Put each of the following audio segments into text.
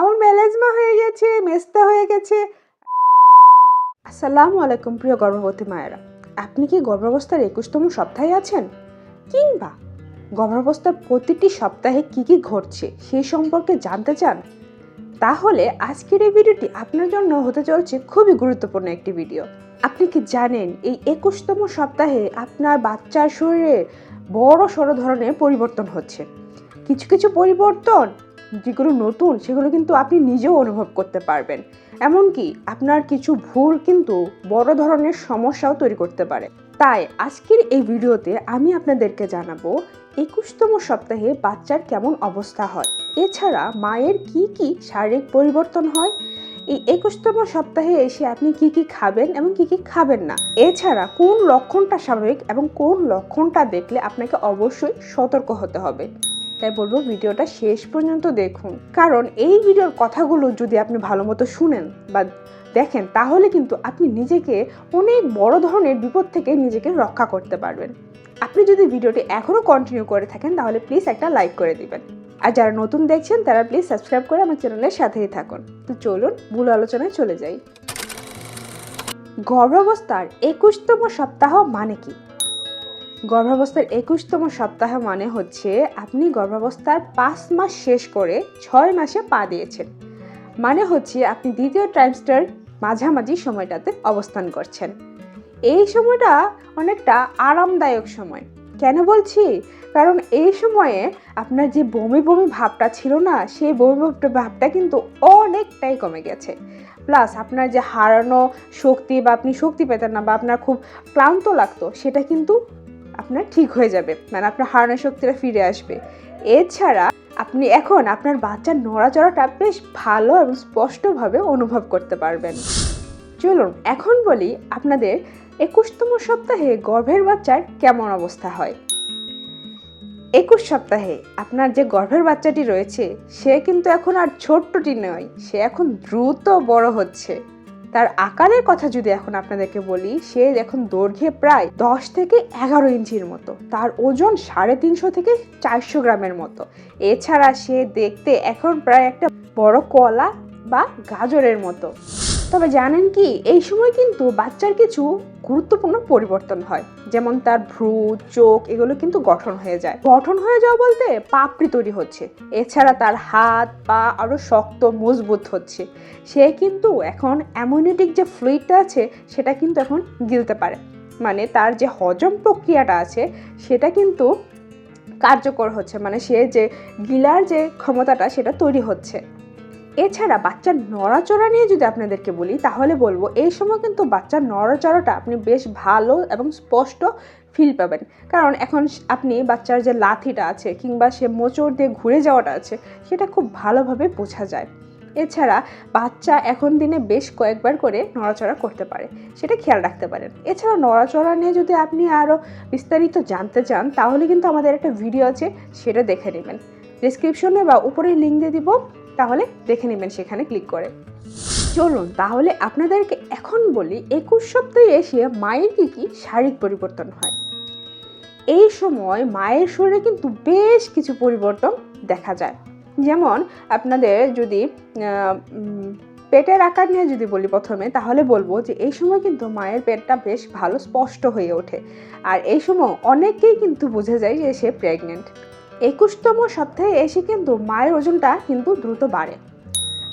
আমার মেলাজমা হয়ে গেছে, মেস্তা হয়ে গেছে। আসসালামু আলাইকুম প্রিয় গর্ভবতী মায়েরা। আপনি কি গর্ভাবস্থার একুশতম সপ্তাহে আছেন? কিংবা গর্ভাবস্থার প্রতিটি সপ্তাহে কি কি ঘটছে সেই সম্পর্কে জানতে চান? তাহলে আজকের এই ভিডিওটি আপনার জন্য হতে চলছে খুবই গুরুত্বপূর্ণ একটি ভিডিও। আপনি কি জানেন এই একুশতম সপ্তাহে আপনার বাচ্চার শরীরে বড় সড়ো ধরনের পরিবর্তন হচ্ছে? কিছু কিছু পরিবর্তন যেগুলো নতুন সেগুলো কিন্তু আপনি নিজেও অনুভব করতে পারবেন। এমনকি আপনার কিছু ভুল কিন্তু বড় ধরনের সমস্যাও তৈরি করতে পারে। তাই আজকের এই ভিডিওতে আমি আপনাদেরকে জানাব, একুশতম সপ্তাহে বাচ্চার কেমন অবস্থা হয়? এছাড়া মায়ের কি কি শারীরিক পরিবর্তন হয়? এই একুশতম সপ্তাহে এসে আপনি কি কি খাবেন এবং কি কি খাবেন না? এছাড়া কোন লক্ষণটা স্বাভাবিক এবং কোন লক্ষণটা দেখলে আপনাকে অবশ্যই সতর্ক হতে হবে? তাই বলব ভিডিওটা শেষ পর্যন্ত দেখুন। কারণ এই ভিডিওর কথাগুলো যদি আপনি ভালো মতো শুনেন বা দেখেন, তাহলে কিন্তু আপনি নিজেকে অনেক বড় ধরনের বিপদ থেকে নিজেকে রক্ষা করতে পারবেন। আপনি যদি ভিডিওটি এখনও কন্টিনিউ করে থাকেন, তাহলে প্লিজ একটা লাইক করে দিবেন। আর যারা নতুন দেখছেন, তারা প্লিজ সাবস্ক্রাইব করে আমার চ্যানেলের সাথেই থাকুন। তো চলুন ভুল আলোচনায় চলে যাই। গর্ভাবস্থার একুশতম সপ্তাহ মানে কি? গর্ভাবস্থার একুশতম সপ্তাহ মানে হচ্ছে আপনি গর্ভাবস্থার পাঁচ মাস শেষ করে ছয় মাসে পা দিয়েছেন। মানে হচ্ছে আপনি দ্বিতীয় ট্রাইমস্টার মাঝামাঝি সময়টাতে অবস্থান করছেন। এই সময়টা অনেকটা আরামদায়ক সময়। কেন বলছি? কারণ এই সময়ে আপনার যে বমি বমি ভাবটা ছিল না, সেই বমি ভাবটা ভাবটা কিন্তু অনেকটাই কমে গেছে। প্লাস আপনার যে হারানো শক্তি বা আপনি শক্তি পেতেন না বা আপনার খুব ক্লান্ত লাগতো, সেটা কিন্তু আপনার ঠিক হয়ে যাবে মানে আপনার হারানো শক্তিটা ফিরে আসবে। এছাড়া আপনি এখন আপনার বাচ্চার নড়াচড়াটা বেশ ভালো এবং স্পষ্টভাবে অনুভব করতে পারবেন। চলুন, এখন বলি আপনাদের একুশতম সপ্তাহে গর্ভের বাচ্চার কেমন অবস্থা হয়। একুশ সপ্তাহে আপনার যে গর্ভের বাচ্চাটি রয়েছে, সে কিন্তু এখন আর ছোট্টটি নয়, সে এখন দ্রুত বড় হচ্ছে। তার আকারের কথা যদি এখন আপনাদেরকে বলি, সে এখন দৈর্ঘ্যে প্রায় দশ থেকে এগারো ইঞ্চির মতো। তার ওজন সাড়ে তিনশো থেকে চারশো গ্রামের মতো। এছাড়া সে দেখতে এখন প্রায় একটা বড় কলা বা গাজরের মতো। তবে জানেন কি, এই সময় কিন্তু বাচ্চার কিছু গুরুত্বপূর্ণ পরিবর্তন হয়। যেমন তার ভ্রু চোখ, এগুলো কিন্তু গঠন হয়ে যায়। গঠন হয়ে যাওয়া বলতে পাপড়ি তৈরি হচ্ছে। এছাড়া তার হাত, পা আরও শক্ত, মজবুত হচ্ছে। সে কিন্তু এখন অ্যামোনিটিক যে ফ্লুইডটা আছে, সেটা কিন্তু এখন গিলতে পারে। মানে তার যে হজম প্রক্রিয়াটা আছে, সেটা কিন্তু কার্যকর হচ্ছে। মানে সে যে গিলার যে ক্ষমতাটা, সেটা তৈরি হচ্ছে। এছাড়া বাচ্চার নড়াচড়া নিয়ে যদি আপনাদেরকে বলি, তাহলে বলব এই সময় কিন্তু বাচ্চার নড়াচড়াটা আপনি বেশ ভালো এবং স্পষ্ট ফিল পাবেন। কারণ এখন আপনি বাচ্চার যে লাথিটা আছে কিংবা সে মোচড় দিয়ে ঘুরে যাওয়াটা আছে, সেটা খুব ভালোভাবে বোঝা যায়। এছাড়া বাচ্চা এখন দিনে বেশ কয়েকবার করে নড়াচড়া করতে পারে, সেটা খেয়াল রাখতে পারেন। এছাড়া নড়াচড়া নিয়ে যদি আপনি আরও বিস্তারিত জানতে চান, তাহলে কিন্তু আমাদের একটা ভিডিও আছে, সেটা দেখে নেবেন। ডিসক্রিপশনে বা উপরে লিঙ্ক দিয়ে দিব। তাহলে দেখে নেবেন সেখানে ক্লিক করে। চলুন তাহলে আপনাদেরকে এখন বলি, একুশ সপ্তাহে এসে মায়ের কী কী শারীরিক পরিবর্তন হয়? এই সময় মায়ের শরীরে কিন্তু বেশ কিছু পরিবর্তন দেখা যায়। যেমন আপনাদের যদি পেটের আকার নিয়ে যদি বলি প্রথমে, তাহলে বলব যে এই সময় কিন্তু মায়ের পেটটা বেশ ভালো স্পষ্ট হয়ে ওঠে। আর এই সময় অনেকেই কিন্তু বোঝা যায় যে সে প্রেগনেন্ট একুশতম সপ্তাহে এসে কিন্তু মায়ের ওজনটা কিন্তু দ্রুত বাড়ে।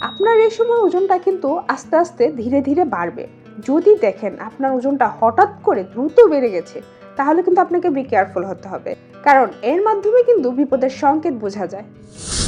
আপনার এই সময় ওজনটা কিন্তু আস্তে আস্তে ধীরে ধীরে বাড়বে। যদি দেখেন আপনার ওজনটা হঠাৎ করে দ্রুত বেড়ে গেছে, তাহলে কিন্তু আপনাকে বি কেয়ারফুল হতে হবে। কারণ এর মাধ্যমে কিন্তু বিপদের সংকেত বোঝা যায়।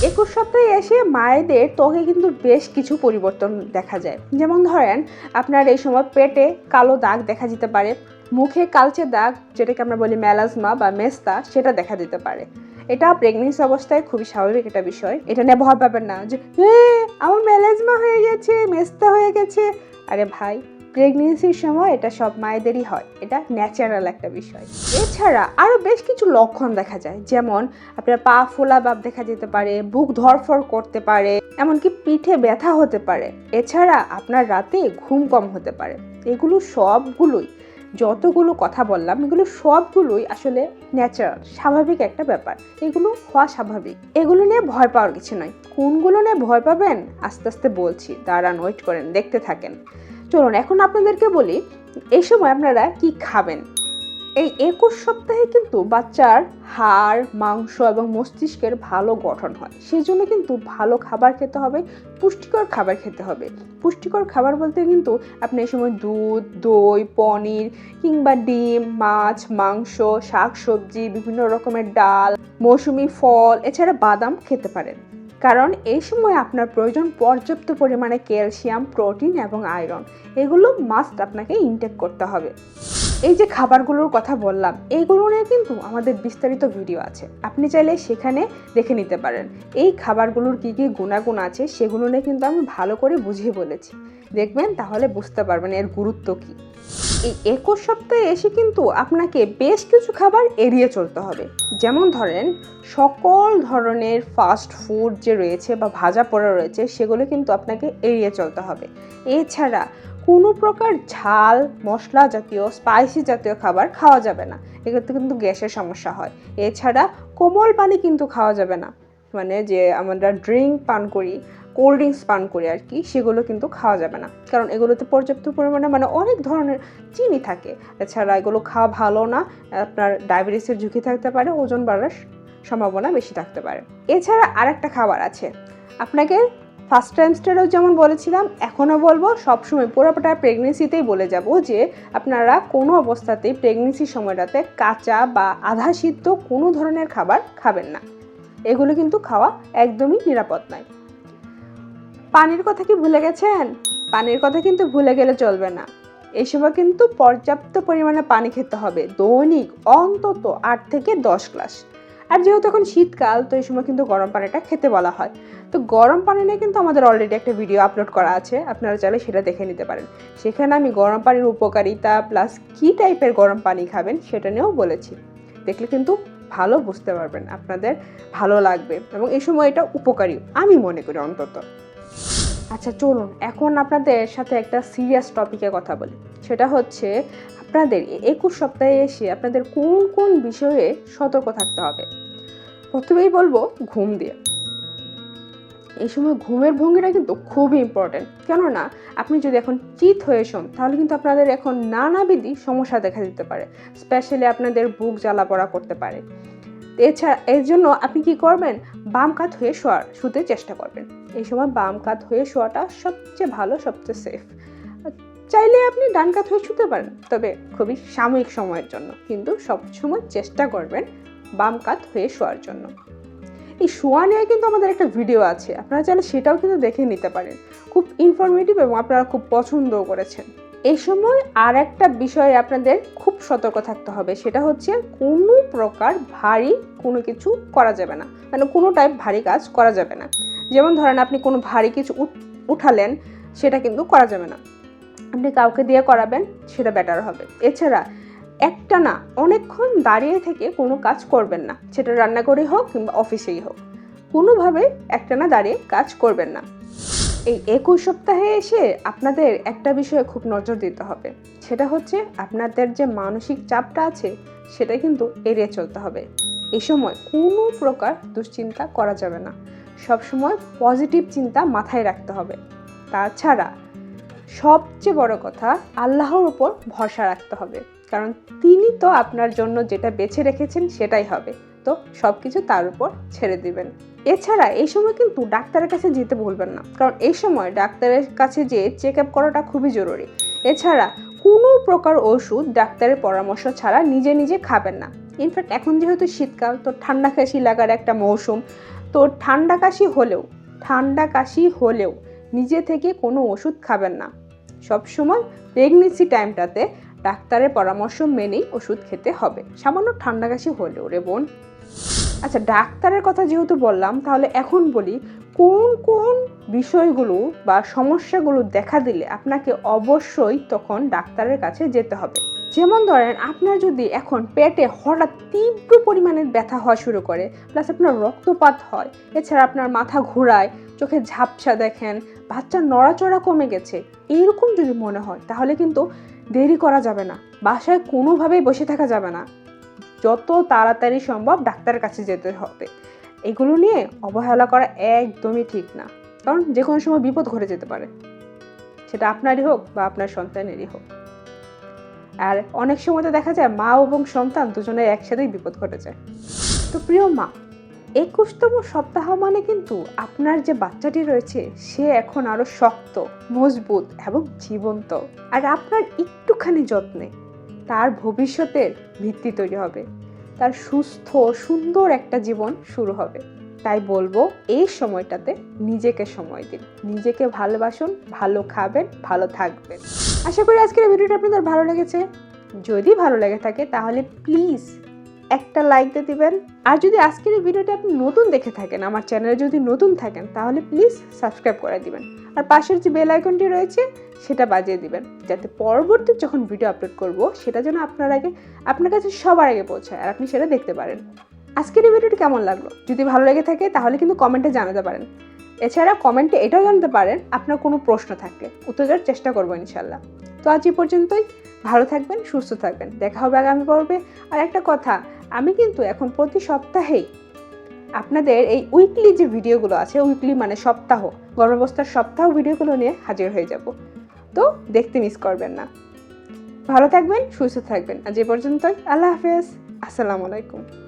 একুশ সপ্তাহে এসে মায়েদের ত্বকে কিন্তু বেশ কিছু পরিবর্তন দেখা যায়। যেমন ধরেন, আপনার এই সময় পেটে কালো দাগ দেখা যেতে পারে, মুখে কালচে দাগ, যেটাকে আমরা বলি ম্যালাজমা বা মেস্তা, সেটা দেখা দিতে পারে। এটা প্রেগনেন্সি অবস্থায় খুবই স্বাভাবিক একটা বিষয়। এটা নিয়ে ভয় পাবেন না যে হ্যাঁ আমার ম্যালাজমা হয়ে গেছে, মেস্তা হয়ে গেছে। আরে ভাই প্রেগনেন্সির সময় এটা সব মায়েদেরই হয়। এটা ন্যাচারাল একটা বিষয়। এছাড়া আরও বেশ কিছু লক্ষণ দেখা যায়। যেমন, আপনার পা ফোলা ভাব দেখা যেতে পারে, বুক ধরফর করতে পারে, এমনকি পিঠে ব্যথা হতে পারে। এছাড়া আপনার রাতে ঘুম কম হতে পারে। এগুলো সবগুলোই যতগুলো কথা বললাম, এগুলো সবগুলোই আসলে ন্যাচারাল স্বাভাবিক একটা ব্যাপার। এগুলো হওয়া স্বাভাবিক। এগুলো নিয়ে ভয় পাওয়ার কিছু নয় কোনগুলো নিয়ে ভয় পাবেন? আস্তে আস্তে বলছি। দাঁড়ান ওয়েট করেন, দেখতে থাকেন। চলুন, এখন আপনাদেরকে বলি, এই সময় আপনারা কি খাবেন? এই একুশ সপ্তাহে কিন্তু বাচ্চার হাড়, মাংস এবং মস্তিষ্কের ভালো গঠন হয়। সেই জন্য কিন্তু ভালো খাবার খেতে হবে, পুষ্টিকর খাবার খেতে হবে। পুষ্টিকর খাবার বলতে কিন্তু আপনি এই সময় দুধ, দই, পনির কিংবা ডিম, মাছ, মাংস শাক সবজি বিভিন্ন রকমের ডাল, মৌসুমি ফল, এছাড়া বাদাম খেতে পারেন। কারণ এই সময় আপনার প্রয়োজন পর্যাপ্ত পরিমাণে ক্যালসিয়াম, প্রোটিন এবং আয়রন। এগুলো মাস্ট আপনাকে ইনটেক করতে হবে। এই যে খাবারগুলোর কথা বললাম এইগুলো নিয়ে কিন্তু আমাদের বিস্তারিত ভিডিও আছে। আপনি চাইলে সেখানে দেখে নিতে পারেন। এই খাবারগুলোর কী কী গুণাগুণ আছে সেগুলো নিয়ে কিন্তু আমি ভালো করে বুঝিয়ে বলেছি। দেখবেন তাহলে বুঝতে পারবেন এর গুরুত্ব কী। এই একুশ সপ্তাহে এসে কিন্তু আপনাকে বেশ কিছু খাবার এড়িয়ে চলতে হবে। যেমন ধরেন, সকল ধরনের ফাস্ট ফুড যে রয়েছে বা ভাজা পোড়া রয়েছে সেগুলো কিন্তু আপনাকে এড়িয়ে চলতে হবে। এছাড়া কোনো প্রকার ঝাল, মশলা জাতীয় স্পাইসি জাতীয় খাবার খাওয়া যাবে না। এক্ষেত্রে কিন্তু গ্যাসের সমস্যা হয়। এছাড়া কোমল পানি কিন্তু খাওয়া যাবে না। মানে যে আমরা ড্রিঙ্ক পান করি কোল্ড ড্রিঙ্কস পান করি আর কি, সেগুলো কিন্তু খাওয়া যাবে না। কারণ এগুলোতে পর্যাপ্ত পরিমাণে মানে অনেক ধরনের চিনি থাকে। এছাড়া এগুলো খাওয়া ভালো না, আপনার ডায়াবেটিসের ঝুঁকি থাকতে পারে, ওজন বাড়ার সম্ভাবনা বেশি থাকতে পারে। এছাড়া আরেকটা খাবার আছে। আপনাকে ফার্স্ট টাইমস্টারেও যেমন বলেছিলাম, এখনও বলব, সবসময় পুরোটা প্রেগনেন্সিতেই বলে যাব যে, আপনারা কোনো অবস্থাতেই প্রেগনেন্সির সময়টাতে কাঁচা বা আধা সিদ্ধ কোনো ধরনের খাবার খাবেন না। এগুলো কিন্তু খাওয়া একদমই নিরাপদ নয়। পানির কথা কি ভুলে গেছেন? পানির কথা কিন্তু ভুলে গেলে চলবে না। সময় কিন্তু পর্যাপ্ত পরিমাণে পানি খেতে হবে। দৈনিক অন্তত আট থেকে দশ গ্লাস। আর যেহেতু এখন শীতকাল, তো এই সময় কিন্তু গরম পানিটা খেতে বলা হয়। তো গরম পানি নিয়ে কিন্তু আমাদের অলরেডি একটা ভিডিও আপলোড করা আছে, আপনারা চাইলে সেটা দেখে নিতে পারেন। সেখানে আমি গরম পানির উপকারিতা প্লাস কী টাইপের গরম পানি খাবেন সেটা নিয়েও বলেছি। দেখলে কিন্তু ভালো বুঝতে পারবেন, আপনাদের ভালো লাগবে এবং এই সময় এটা উপকারী, আমি মনে করি অন্তত। আচ্ছা চলুন, এখন আপনাদের সাথে একটা সিরিয়াস টপিকে কথা বলি। সেটা হচ্ছে আপনাদের একুশ সপ্তাহে এসে আপনাদের কোন কোন বিষয়ে সতর্ক থাকতে হবে? প্রথমেই বলব ঘুম দিয়ে। এই সময় ঘুমের ভঙ্গিটা কিন্তু খুবই ইম্পর্টেন্ট কেননা আপনি যদি এখন চিত হয়ে শোন, তাহলে কিন্তু আপনাদের এখন নানাবিধি সমস্যা দেখা দিতে পারে স্পেশালি আপনাদের বুক জ্বালা পড়া করতে পারে। এছাড়া এর জন্য আপনি কি করবেন? বাম কাত হয়ে শোয়ার শুতে চেষ্টা করবেন। এই সময় বাম কাত হয়ে শোয়াটা সবচেয়ে ভালো, সবচেয়ে সেফ চাইলে আপনি ডান কাত হয়ে শুতে পারেন, তবে খুবই সাময়িক সময়ের জন্য। কিন্তু সবসময় চেষ্টা করবেন বাম কাত হয়ে শোয়ার জন্য। এই শোয়া নিয়ে কিন্তু আমাদের একটা ভিডিও আছে, আপনারা চাইলে সেটাও কিন্তু দেখে নিতে পারেন। খুব ইনফরমেটিভ এবং আপনারা খুব পছন্দও করেছেন। এই সময় আর একটা বিষয়ে আপনাদের খুব সতর্ক থাকতে হবে, সেটা হচ্ছে কোনো প্রকার ভারী কোনো কিছু করা যাবে না। মানে কোনো টাইপ ভারী কাজ করা যাবে না। যেমন ধরেন আপনি কোনো ভারী কিছু উঠালেন, সেটা কিন্তু করা যাবে না। আপনি কাউকে দিয়ে করাবেন, সেটা বেটার হবে। এছাড়া একটা না, অনেকক্ষণ দাঁড়িয়ে থেকে কোনো কাজ করবেন না। সেটা রান্নাঘরেই হোক কিংবা অফিসেই হোক। কোনোভাবে একটা না দাঁড়িয়ে কাজ করবেন না। এই একুশ সপ্তাহে এসে আপনাদের একটা বিষয়ে খুব নজর দিতে হবে। সেটা হচ্ছে আপনাদের যে মানসিক চাপটা আছে, সেটা কিন্তু এড়িয়ে চলতে হবে। এই সময় কোনো প্রকার দুশ্চিন্তা করা যাবে না। সবসময় পজিটিভ চিন্তা মাথায় রাখতে হবে। তাছাড়া সবচেয়ে বড় কথা, আল্লাহর উপর ভরসা রাখতে হবে। কারণ তিনি তো আপনার জন্য যেটা বেছে রেখেছেন সেটাই হবে। তো সব কিছু তার উপর ছেড়ে দিবেন। এছাড়া এই সময় কিন্তু ডাক্তারের কাছে যেতে ভুলবেন না। কারণ এই সময় ডাক্তারের কাছে যেয়ে চেক আপ করাটা খুবই জরুরি। এছাড়া কোনো প্রকার ওষুধ ডাক্তারের পরামর্শ ছাড়া নিজে নিজে খাবেন না। ইনফ্যাক্ট এখন যেহেতু শীতকাল, তো ঠান্ডা কাশি লাগার একটা মৌসুম, তো ঠান্ডা কাশি হলেও, ঠান্ডা কাশি হলেও নিজে থেকে কোনো ওষুধ খাবেন না। সবসময় প্রেগনেন্সি টাইমটাতে ডাক্তারের পরামর্শ মেনেই ওষুধ খেতে হবে। সামান্য ঠান্ডা কাশি হলেও রে বোন। আচ্ছা ডাক্তারের কথা যেহেতু বললাম, তাহলে এখন বলি, কোন কোন বিষয়গুলো বা সমস্যাগুলো দেখা দিলে আপনাকে অবশ্যই তখন ডাক্তারের কাছে যেতে হবে। যেমন ধরেন, আপনার যদি এখন পেটে হঠাৎ তীব্র পরিমাণের ব্যথা হওয়া শুরু করে প্লাস আপনার রক্তপাত হয়, এছাড়া আপনার মাথা ঘোরায় চোখে ঝাপসা দেখেন, বাচ্চার নড়াচড়া কমে গেছে। এইরকম যদি মনে হয়, তাহলে কিন্তু দেরি করা যাবে না। বাসায় কোনোভাবেই বসে থাকা যাবে না। যত তাড়াতাড়ি সম্ভব ডাক্তারের কাছে যেতে হবে। এগুলো নিয়ে অবহেলা করা একদমই ঠিক না। কারণ যে কোনো সময় বিপদ ঘটে যেতে পারে। সেটা আপনারই হোক বা আপনার সন্তানেরই হোক। আর অনেক সময় তো দেখা যায় মা এবং সন্তান দুজনের একসাথেই বিপদ ঘটে যায়। তো প্রিয় মা একুশতম সপ্তাহ মানে কিন্তু আপনার যে বাচ্চাটি রয়েছে, সে এখন আরও শক্ত, মজবুত এবং জীবন্ত। আর আপনার একটুখানি যত্নে তার ভবিষ্যতের ভিত্তি তৈরি হবে। তার সুস্থ, সুন্দর একটা জীবন শুরু হবে। তাই বলব, এই সময়টাতে নিজেকে সময় দিন। নিজেকে ভালোবাসুন, ভালো খাবেন, ভালো থাকবেন। আশা করি আজকের ভিডিওটা আপনাদের ভালো লেগেছে। যদি ভালো লেগে থাকে তাহলে প্লিজ একটা লাইক দিয়ে দিবেন। আর যদি আজকের এই ভিডিওটা আপনি নতুন দেখে থাকেন, আমার চ্যানেলে যদি নতুন থাকেন, তাহলে প্লিজ সাবস্ক্রাইব করে দিবেন। আর পাশের যে বেল আইকনটি রয়েছে, সেটা বাজিয়ে দিবেন। যাতে পরবর্তী যখন ভিডিও আপলোড করব, সেটা যেন আপনার আগে, আপনার কাছে সবার আগে পৌঁছায়, আর আপনি সেটা দেখতে পারেন। আজকের এই ভিডিওটি কেমন লাগল? যদি ভালো লেগে থাকে, তাহলে কিন্তু কমেন্টে জানাতে পারেন। এছাড়া কমেন্টে এটাও জানতে পারেন, আপনার কোনো প্রশ্ন থাকলে। উত্তর দেওয়ার চেষ্টা করব ইনশাল্লাহ তো আজ এই পর্যন্তই। ভালো থাকবেন, সুস্থ থাকবেন। দেখা হবে আগামী পর্বে। আর একটা কথা আমি কিন্তু এখন প্রতি সপ্তাহেই আপনাদের এই উইকলি যে ভিডিওগুলো আছে উইকলি মানে সপ্তাহ, গর্ভাবস্থার সপ্তাহ ভিডিওগুলো নিয়ে হাজির হয়ে যাব। তো দেখতে মিস করবেন না। ভালো থাকবেন, সুস্থ থাকবেন। আজ এ পর্যন্তই। আল্লাহ হাফেজ। আসসালামু আলাইকুম।